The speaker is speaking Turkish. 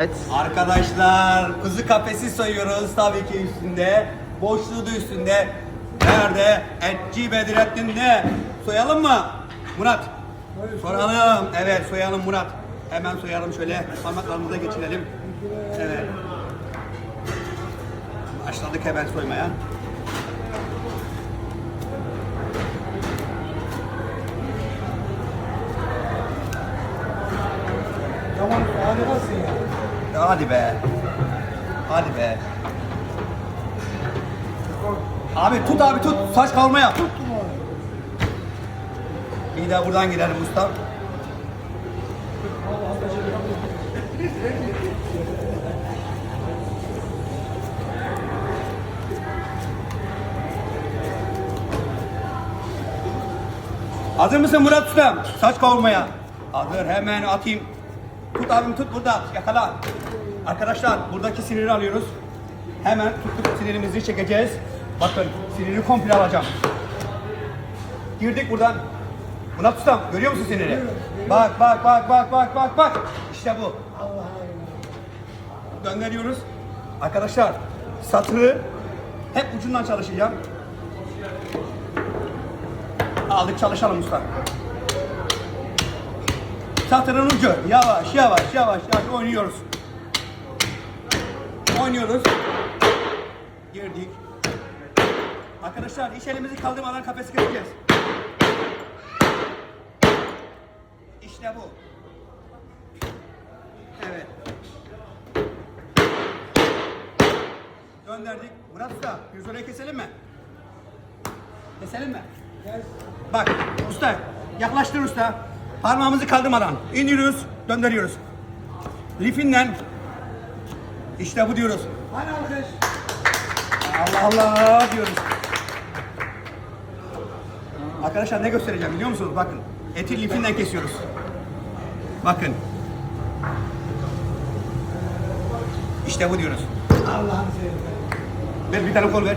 Evet. Arkadaşlar kuzu kafesi soyuyoruz tabii ki üstünde. Boşluğu da üstünde. Nerede? Etçi Bedrettin'de. Soyalım mı? Murat. Soralım. Evet soyalım Murat. Hemen soyalım şöyle. Parmaklarımıza geçirelim. Evet. Başladık hemen soymaya. Tamam harikasın ya. Hadi be. Hadi be. Abi tut abi tut. Saç kavurma yap. Bir daha buradan gidelim usta. Hazır mısın Murat Usta? Saç kavurmaya. Hazır hemen atayım. Tut abim tut burada yakala. Arkadaşlar buradaki siniri alıyoruz. Hemen tuttuk sinirimizi çekeceğiz. Bakın siniri komple alacağım. Girdik buradan. Murat Ustam görüyor musun siniri? Bak bak bak bak bak bak bak. İşte bu. Gönderiyoruz. Arkadaşlar satırı hep ucundan çalışacağım. Aldık çalışalım usta. Satırın ucu. Yavaş yavaş yavaş yavaş oynuyoruz. Oynuyoruz. Girdik. Arkadaşlar iş elimizi kaldırmadan kafesi keseceğiz. İşte bu. Evet. Gönderdik. Murat Usta, pirzolayı keselim mi? Keselim mi? Bak usta, yaklaştır usta. Parmağımızı kaldırmadan indiriyoruz, döndürüyoruz. Lifinden işte bu diyoruz. Hani alkış? Allah Allah diyoruz. Arkadaşlar ne göstereceğim biliyor musunuz? Bakın. Eti lifinden kesiyoruz. Bakın. İşte bu diyoruz. Allah'ını seversen. Ver bir tane kol ver.